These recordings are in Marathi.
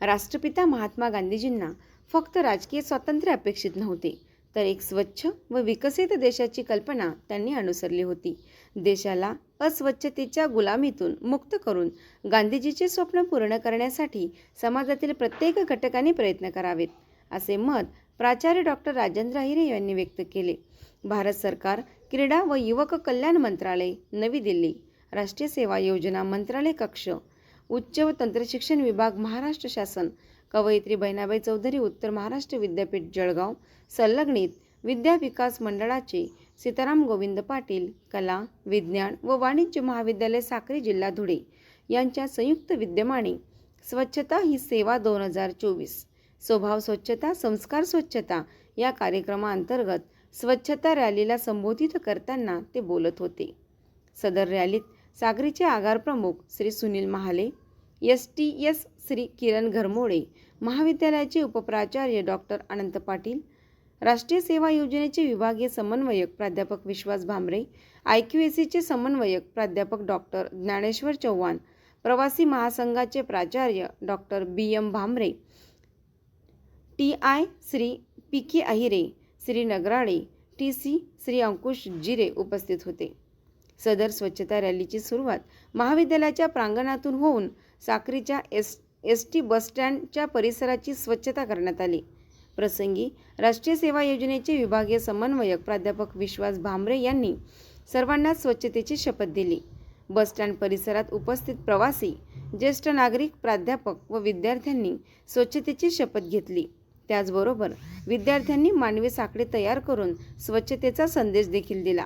राष्ट्रपिता महात्मा गांधीजींना फक्त राजकीय स्वातंत्र्य अपेक्षित नव्हते तर एक स्वच्छ व विकसित देशाची कल्पना त्यांनी अनुसरली होती. देशाला अस्वच्छतेच्या गुलामीतून मुक्त करून गांधीजीचे स्वप्न पूर्ण करण्यासाठी समाजातील प्रत्येक घटकाने प्रयत्न करावेत असे मत प्राचार्य डॉक्टर राजेंद्र हिरे यांनी व्यक्त केले. भारत सरकार क्रीडा व युवक कल्याण मंत्रालय नवी दिल्ली राष्ट्रीय सेवा योजना मंत्रालय कक्ष उच्च व तंत्रशिक्षण विभाग महाराष्ट्र शासन कवयित्री बहिणाबाई चौधरी उत्तर महाराष्ट्र विद्यापीठ जळगाव संलग्नित विद्या विकास मंडळाचे सीताराम गोविंद पाटील कला विज्ञान व वाणिज्य महाविद्यालय साक्री जिल्हा धुळे यांच्या संयुक्त विद्यमाने स्वच्छता ही सेवा दोन हजार चोवीस. स्वभाव स्वच्छता संस्कार स्वच्छता या कार्यक्रमाअंतर्गत स्वच्छता रॅलीला संबोधित करताना ते बोलत होते. सदर रॅलीत सागरीचे आगार प्रमुख Shri Sunil Mahale S T S Shri Kiran Gharmode महाविद्यालयाचे उपप्राचार्य डॉक्टर अनंत पाटील राष्ट्रीय सेवा योजनेचे विभागीय समन्वयक प्राध्यापक Vishwas Bhambare I Q S सीचे समन्वयक प्राध्यापक डॉक्टर ज्ञानेश्वर चव्हाण प्रवासी महासंघाचे प्राचार्य doctor B M Bhambare T I Shri P K Ahire Shri Nagrale T C Shri Ankush Jire उपस्थित होते. सदर स्वच्छता रॅलीची सुरुवात महाविद्यालयाच्या प्रांगणातून होऊन साक्रीच्या एस एस टी बसस्टँडच्या परिसराची स्वच्छता करण्यात आली. प्रसंगी राष्ट्रीय सेवा योजनेचे विभागीय समन्वयक प्राध्यापक विश्वास भांबरे यांनी सर्वांना स्वच्छतेची शपथ दिली. बसस्टँड परिसरात उपस्थित प्रवासी ज्येष्ठ नागरिक प्राध्यापक व विद्यार्थ्यांनी स्वच्छतेची शपथ घेतली. त्याचबरोबर विद्यार्थ्यांनी मानवी साखळी तयार करून स्वच्छतेचा संदेश देखील दिला.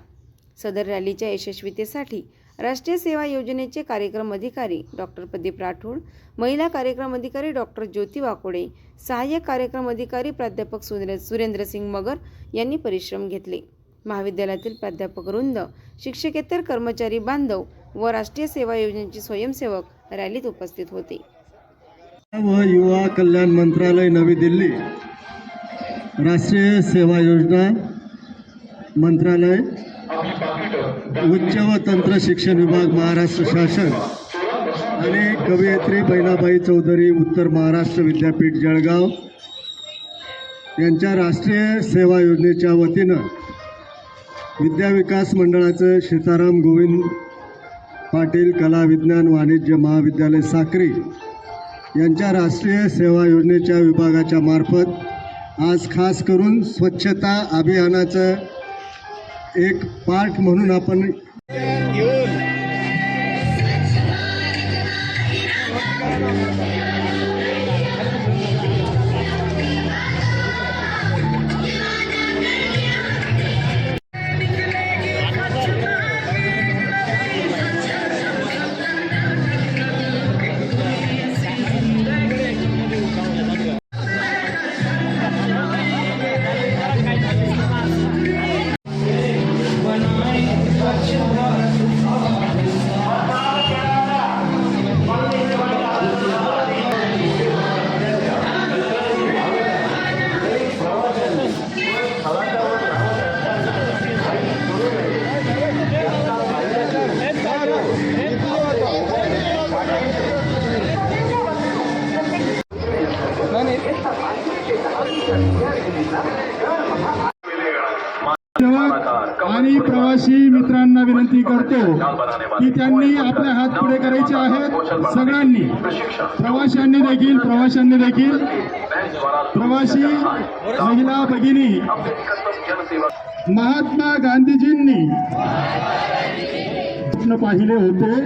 सदर रॅलीच्या यशस्वीतेसाठी राष्ट्रीय सेवा योजनेचे कार्यक्रम अधिकारी डॉक्टर प्रदीप राठोड महिला कार्यक्रम अधिकारी डॉक्टर ज्योती वाकोडे सहाय्यक कार्यक्रम अधिकारी प्राध्यापक सुरेंद्र सुरेंद्रसिंग मगर यांनी परिश्रम घेतले. महाविद्यालयातील प्राध्यापक वृंद शिक्षकेतर कर्मचारी बांधव व राष्ट्रीय सेवा योजनेचे स्वयंसेवक रॅलीत उपस्थित होते. व युवा कल्याण मंत्रालय नवी दिल्ली राष्ट्रीय सेवा योजना मंत्रालय उच्च व तंत्र शिक्षण विभाग महाराष्ट्र शासन. आणि कवयित्री बहिणाबाई चौधरी उत्तर महाराष्ट्र विद्यापीठ जळगाव. यांच्या राष्ट्रीय सेवा योजनेच्या वतीनं विद्या विकास मंडळाचं सीताराम गोविंद पाटील कला विज्ञान वाणिज्य महाविद्यालय साक्री यांच्या राष्ट्रीय सेवा योजनेच्या विभागाच्या मार्फत आज खास करून स्वच्छता अभियानाचं एक पार्ट म्हणून आपण आणि प्रवासी मित्रांना विनंती करतो की त्यांनी आपले हात पुढे करायचे आहेत सगळ्यांनी. प्रवाशांनी देखील प्रवाशांनी देखील. प्रवासी महिला भगिनी महात्मा गांधीजींनी स्वप्न पाहिले होते.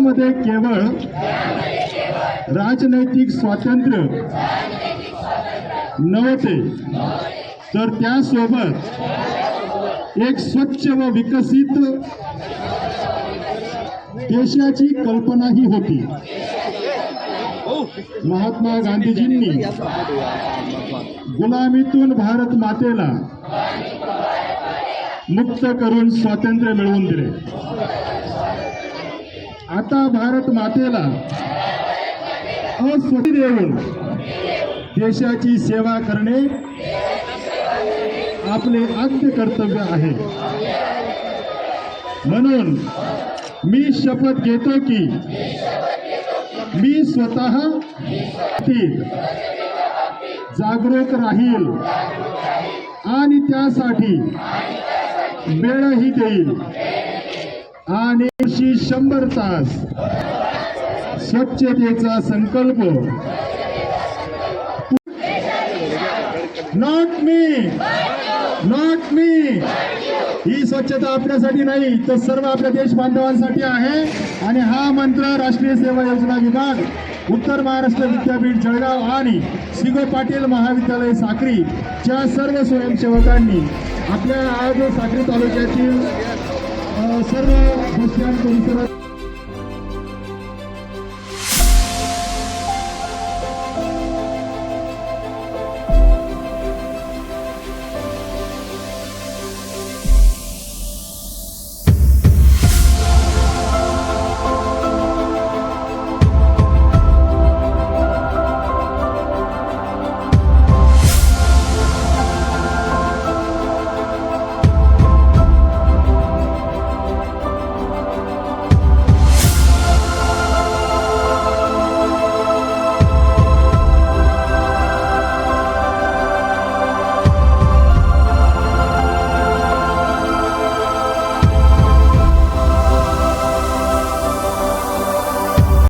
मध्ये केवळ राजनैतिक स्वातंत्र्य नव्हते. तर त्यासोबत एक स्वच्छ व विकसित देशाची कल्पना ही होती. महात्मा गांधीजींनी गुलामीतून भारत मातेला मुक्त करून स्वातंत्र्य मिळवून दिले. आता भारत मातेला अस्वती देऊन देशाची सेवा करणे आपले आद्य कर्तव्य आहे. म्हणून मी शपथ घेतो की मी स्वतः जागृत जागरूक राहील आणि त्यासाठी वेळही देईल. आणि शंभर तास स्वच्छतेचा संकल्प नॉट मी नॉट मी ही स्वच्छता आपल्यासाठी नाही तर सर्व आपल्या देश बांधवांसाठी आहे. आणि हा मंत्र राष्ट्रीय सेवा योजना विभाग उत्तर महाराष्ट्र विद्यापीठ जळगाव आणि सिगो पाटील महाविद्यालय साक्री च्या सर्व स्वयंसेवकांनी आपल्या आज साक्री तालुक्यातील सर्व बस स्टँड परिसरात